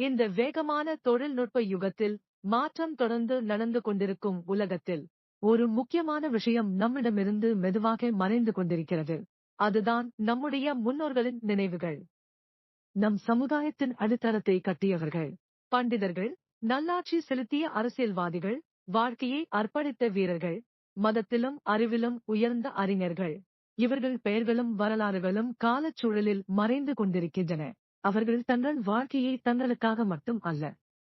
இந்த வேகமான தொழில்நுட்ப யுகத்தில் மாற்றம் தொடர்ந்து நடந்து கொண்டிருக்கும் உலகத்தில் ஒரு முக்கியமான விஷயம் நம்மிடமிருந்து மெதுவாக மறைந்து கொண்டிருக்கிறது. அதுதான் நம்முடைய முன்னோர்களின் நினைவுகள். நம் சமுதாயத்தின் அடித்தளத்தை கட்டியவர்கள் பண்டிதர்கள் நல்லாட்சி செலுத்திய அரசியல்வாதிகள் வாழ்க்கையை அர்ப்பணித்த வீரர்கள் மதத்திலும் அறிவிலும் உயர்ந்த அறிஞர்கள். இவர்கள் பெயர்களும் வரலாறுகளும் காலச்சூழலில் மறைந்து கொண்டிருக்கின்றன. அவர்கள் தங்கள் வாழ்க்கையை தங்களுக்காக மட்டும் அல்ல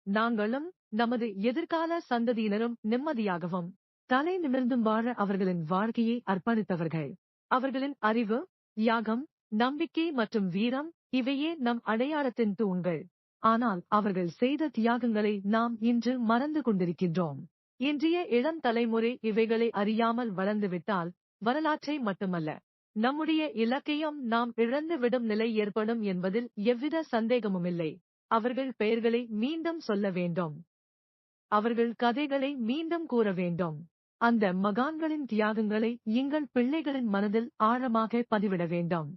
நாங்களும் நமது எதிர்கால சந்ததியினரும் நிம்மதியாகவும் தலை நிமிர்ந்தும் வாழ அவர்களின் வாழ்க்கையை அர்ப்பணித்தவர்கள். அவர்களின் அறிவு யாகம் நம்பிக்கை மற்றும் வீரம் இவையே நம் அடையாளத்தின் தூண்கள். ஆனால் அவர்கள் செய்த தியாகங்களை நாம் இன்று மறந்து கொண்டிருக்கின்றோம். இன்றைய இளம் தலைமுறை இவைகளை அறியாமல் வளர்ந்துவிட்டால் வரலாற்றை மட்டுமல்ல நம்முடைய இலக்கையும் நாம் இழந்துவிடும் நிலை ஏற்படும் என்பதில் எவ்வித சந்தேகமுமில்லை. அவர்கள் பெயர்களை மீண்டும் சொல்ல வேண்டும். அவர்கள் கதைகளை மீண்டும் கூற வேண்டும். அந்த மகான்களின் தியாகங்களை எங்கள் பிள்ளைகளின் மனதில் ஆழமாக பதிவிட வேண்டும்.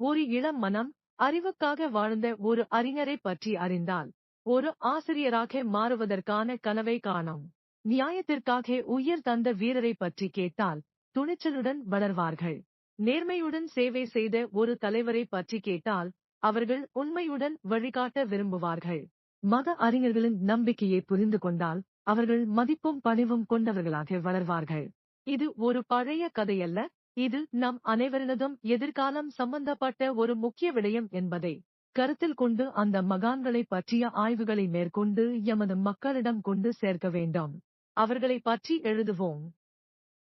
ஒரு இளம் மனம் அறிவுக்காக வாழ்ந்த ஒரு அறிஞரை பற்றி அறிந்தால் ஒரு ஆசிரியராக மாறுவதற்கான கனவை காணும். நியாயத்திற்காக உயிர் தந்த வீரரை பற்றி கேட்டால் துணிச்சலுடன் வளர்வார்கள். நேர்மையுடன் சேவை செய்த ஒரு தலைவரை பற்றி கேட்டால் அவர்கள் உண்மையுடன் வழிகாட்ட விரும்புவார்கள். மத அறிஞர்களின் நம்பிக்கையை புரிந்து கொண்டால் அவர்கள் மதிப்பும் பணிவும் கொண்டவர்களாக வளர்வார்கள். இது ஒரு பழைய கதையல்ல இது நம் அனைவரினதும் எதிர்காலம் சம்பந்தப்பட்ட ஒரு முக்கிய விடயம் என்பதை கருத்தில் கொண்டு அந்த மகான்களை பற்றிய ஆய்வுகளை மேற்கொண்டு எமது மக்களிடம் கொண்டு சேர்க்க வேண்டும். அவர்களை பற்றி எழுதுவோம்.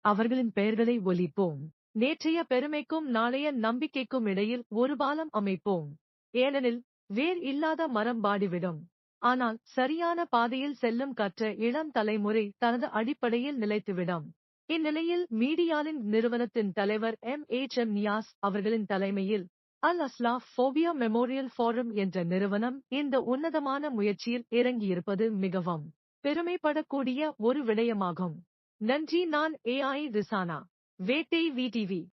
அவர்களின் பெயர்களை ஒலிப்போம். நேற்றைய பெருமைக்கும் நாளைய நம்பிக்கைக்கும் இடையில் ஒரு பாலம் அமைப்போம். ஏனெனில் வேர் இல்லாத மரம் பாடிவிடும் ஆனால் சரியான பாதையில் செல்லும் கற்ற இளம் தலைமுறை தனது அடிப்படையில் நிலைத்துவிடும். இந்நிலையில் மீடியாலின் நிறுவனத்தின் தலைவர் எம். எச் எம் நியாஸ் அவர்களின் தலைமையில் அல் அஸ்லா ஃபோபியா மெமோரியல் ஃபோரம் என்ற நிறுவனம் இந்த உன்னதமான முயற்சியில் இறங்கியிருப்பது மிகவும் பெருமைப்படக்கூடிய ஒரு விடயமாகும். நன்றி நான் ஏஐ ரிசானா. वे टीवी टीवी